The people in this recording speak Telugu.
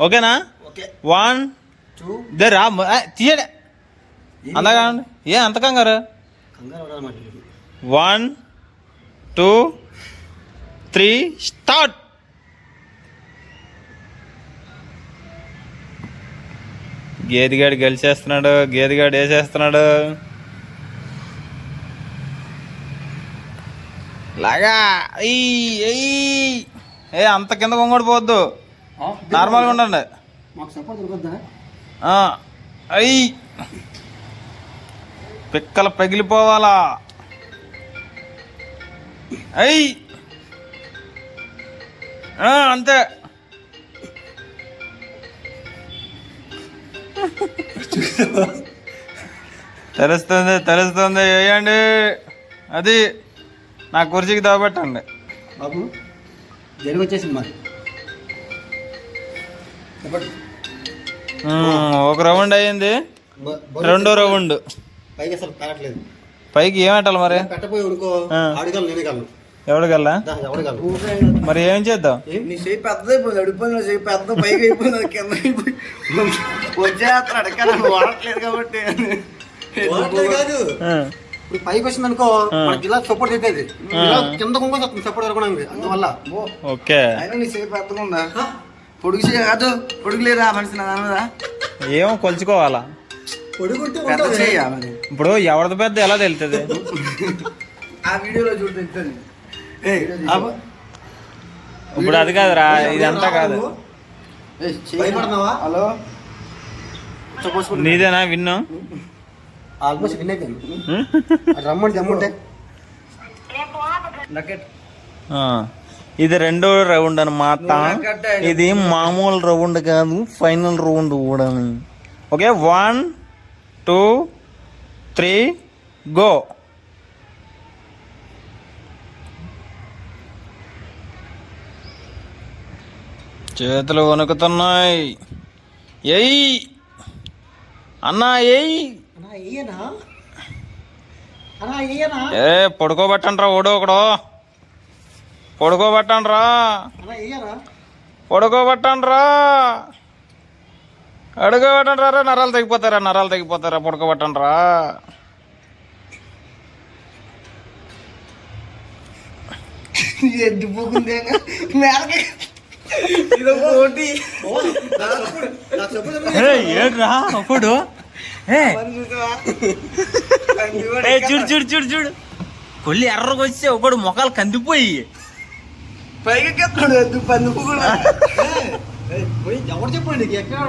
ఓకేనా? ఓకే. One two. రా తీయడే. అంతగా ఏ అంత కంగారు? One two three start. గేదిగాడు గెలిచేస్తున్నాడు గేదిగాడు వేసేస్తున్నాడు. లాగా. ఎయ్, ఎయ్. ఏ అంత కింద కొంగోడి పోవద్దు. నార్మల్గా ఉండండి. మాకు సపోర్ట్ దొరకద్దా? ఆ, అయ్ పిక్కలు పగిలిపోవాలా? అయ్ ఆ, అంతే. తెలుస్తుంది తెలుస్తుంది. వేయండి అది నా కుర్చీకి దాబెట్టండి. బాబు జరిగి వచ్చేసింది మరి ఒక రౌండ్ అయ్యింది రెండో రౌండ్. పైకి అసలు పెరగట్లేదు పైకి ఏమెట్టాలి మరి? పెట్టపోయి ఉడుకో నేనే గలను ఎవడగలను మరి ఏం చేద్దాం? నీ చేయి అడిపోయింది నా చేయి పెద్ద పైకి అయిపోయింది అది కింద అయిపోయి వచ్చేస్తున్నాడు ఎక్కడ వాడట్లేదు కాబట్టి. వాడట్లేదు కాదు. ఆ, ఇప్పుడు పైకి వచ్చింది అనుకో మన జిల్లా సపోర్ట్ అవుతుంది ఇలా కింద కొంగ సపోర్ట్ జరగడానికి అందువల్ల. ఓకే. అయినా నీ చేయి పెద్దగా ఉందా? పొడుగు చేయ కాదు పొడుగు లేదా మనిషి ఏమో కొలుచుకోవాలా? పొడుగుంటే పెద్ద చేయ మరి. ఇప్పుడు ఎవరిది పెద్ద ఎలా తెలుస్తుంది ఆ వీడియోలో చూడు తెలుస్తుంది ఏయ్, అబ్బ- ఇప్పుడు అది కాదురా ఇదంతా కాదు. ఏయ్, చేయి. భయపడుతున్నావా? హలో. నీదేనా విన్ను? ఆల్మోస్ట్ విన్ రమ్మంటే దమ్ముంటే. ఆ, ఇది రెండో రౌండ్ అన్నమాట. ఇది మామూలు రౌండ్ కాదు ఫైనల్ రౌండ్ కూడా okay one two three go. చేతులు వణుకుతున్నాయి. ఎయ్ అన్నా ఎయ్ ఏ పడుకోబట్టండ్రా ఓడో ఒకడు. పడుకోబట్టండ్రా. అన్నా ఈయనా పడుకోబట్టండ్రా. అడుగోబట్టండ్రా రా నరాలు తగ్గిపోతారా నరాలు తగ్గిపోతారా నాకు చెప్పు ఏంట్రా అప్పుడు చూడు చూడు చూడు చూడు. కొల్లి ఎర్రగా వచ్చి ఒకడు మొఖాలు కందిపోయి. పైకి ఎత్తాడు ఎద్దు పందుకు కూడా ఎవరు చెప్పండి ఎక్కడ?